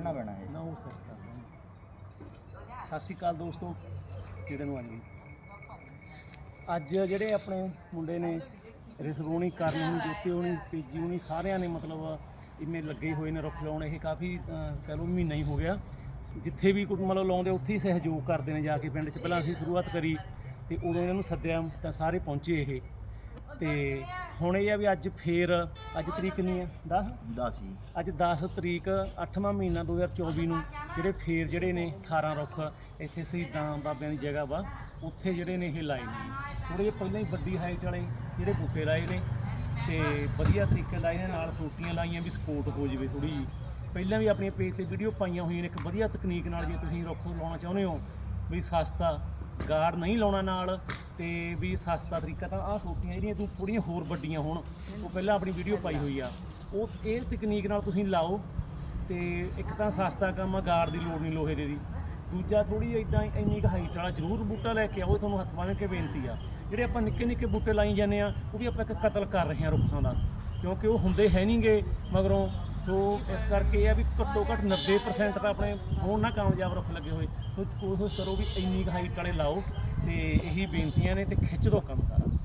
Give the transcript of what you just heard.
ਵੱਢਣਾ ਪੈਣਾ ਹੈ ਨਾ ਉਹ ਸੈੱਟ ਕਰ ਦਾਂਗੇ ਸਤਿ ਸ਼੍ਰੀ ਅਕਾਲ ਦੋਸਤੋ ਜਿਹੜੇ ਨੂੰ ਅੱਜ ਵੀ ਅੱਜ ਜਿਹੜੇ ਆਪਣੇ ਮੁੰਡੇ ਨੇ ਰਿਸਰੋਣੀ ਕਰਨ ਨੂੰ ਜੋਤੇ ਹੋਣੀ ਤੇਜੀ ਹੋਣੀ ਸਾਰਿਆਂ ਨੇ ਮਤਲਬ ਇਵੇਂ ਲੱਗੇ ਹੋਏ ਨੇ ਰੁੱਖ ਲਾਉਣ ਇਹ ਕਾਫੀ ਅਹ, ਕਹਿ ਲਓ ਮਹੀਨਾ ਹੀ ਹੋ ਗਿਆ। ਜਿੱਥੇ ਵੀ ਕੋਈ ਮਤਲਬ ਲਾਉਂਦੇ ਉੱਥੇ ਹੀ ਸਹਿਯੋਗ ਕਰਦੇ ਨੇ ਜਾ ਕੇ ਪਿੰਡ 'ਚ। ਪਹਿਲਾਂ ਅਸੀਂ ਸ਼ੁਰੂਆਤ ਕਰੀ ਤੇ ਉਦੋਂ ਇਹਨਾਂ ਨੂੰ ਸੱਦਿਆ ਤਾਂ ਸਾਰੇ ਪਹੁੰਚੇ ਇਹ। ਤੇ ਹੁਣ ਇਹ ਆ ਵੀ ਅੱਜ ਫੇਰ ਅੱਜ ਤਰੀਕ ਕਿੰਨੀ ਹੈ 10 10 ਹੀ ਅੱਜ 10 ਤਰੀਕ 8ਵਾਂ ਮਹੀਨਾ 2024 ਨੂੰ ਜਿਹੜੇ ਫੇਰ ਜਿਹੜੇ ਨੇ 18 ਰੁੱਖ ਇੱਥੇ ਸ਼ਹੀਦਾਂ ਬਾਬਿਆਂ ਦੀ ਜਗ੍ਹਾ ਵਾ ਉੱਥੇ ਜਿਹੜੇ ਨੇ ਇਹ ਲਾਏ ਨੇ। ਥੋੜੇ ਜਿਹੇ ਪਹਿਲਾਂ ਹੀ ਵੱਡੀ ਹਾਈਟ ਵਾਲੇ ਜਿਹੜੇ ਬੂਟੇ ਲਾਏ ਨੇ ਤੇ ਵਧੀਆ ਤਰੀਕੇ ਲਾਏ ਨੇ ਨਾਲ ਸੋਟੀਆਂ ਲਾਈਆਂ ਵੀ ਸਪੋਰਟ ਹੋ ਜਾਵੇ ਥੋੜੀ ਜੀ ਪਹਿਲਾਂ ਵੀ ਆਪਣੀਆਂ ਪੇਜ ਤੇ ਵੀਡੀਓ ਪਾਈਆਂ ਹੋਈਆਂ ਨੇ ਇੱਕ ਵਧੀਆ ਤਕਨੀਕ ਨਾਲ ਜੇ ਤੁਸੀਂ ਰੁੱਖ ਲਾਉਣਾ ਚਾਹੁੰਦੇ ਹੋ ਵੀ ਸਸਤਾ ਗਾਰਡ ਨਹੀਂ ਲਾਉਣਾ ਨਾਲ ਤੇ ਵੀ ਸਸਤਾ ਤਰੀਕਾ ਤਾਂ ਆਹ ਸੋਟੀਆਂ ਜਿਹੜੀਆਂ ਤੂੰ ਥੋੜੀਆਂ ਹੋਰ ਵੱਡੀਆਂ ਹੋਣ। ਉਹ ਪਹਿਲਾਂ ਆਪਣੀ ਵੀਡੀਓ ਪਾਈ ਹੋਈ ਆ। ਉਹ ਇਹ ਤਕਨੀਕ ਨਾਲ ਤੁਸੀਂ ਲਾਓ ਤੇ ਇੱਕ ਤਾਂ ਸਸਤਾ ਕੰਮ ਆ ਗਾਰਡ ਦੀ ਲੋੜ ਨਹੀਂ ਲੋਹੇ ਦੇ ਦੀ। ਦੂਜਾ ਥੋੜੀ ਇਦਾਂ ਇੰਨੀ ਕੁ ਹਾਈਟ ਵਾਲਾ, ਜ਼ਰੂਰ ਬੂਟਾ ਲੈ ਕੇ ਆਓ ਤੁਹਾਨੂੰ ਹੱਥ ਬੰਨ੍ਹ ਕੇ ਬੇਨਤੀ ਆ। ਜਿਹੜੇ ਆਪਾਂ ਨਿੱਕੇ ਨਿੱਕੇ ਬੂਟੇ ਲਾਈ ਜਾਂਦੇ ਆ, ਉਹ ਵੀ ਆਪਾਂ ਇੱਕ ਕਤਲ ਕਰ ਰਹੇ ਹਾਂ ਰੁੱਖਾਂ ਦਾ। ਕਿਉਂਕਿ ਉਹ ਹੁੰਦੇ ਹੈ ਨਹੀਂਗੇ ਮਗਰੋਂ। ਸੋ ਇਸ ਕਰਕੇ ਇਹ ਆ ਵੀ ਘੱਟੋ ਘੱਟ 90% ਤਾਂ ਆਪਣੇ ਹੋਣ ਨਾ ਕਾਮਯਾਬ ਰੁੱਖ ਲੱਗੇ ਹੋਏ। ਕੋਸ਼ਿਸ਼ ਕਰੋ ਵੀ ਇੰਨੀ ਕੁ ਹਾਈਟ ਵਾਲੇ ਲਾਓ ਤੇ ਇਹੀ ਬੇਨਤੀਆਂ ਨੇ ਤੇ ਖਿੱਚ ਦੋ ਕੰਮ ਸਾਰਾ।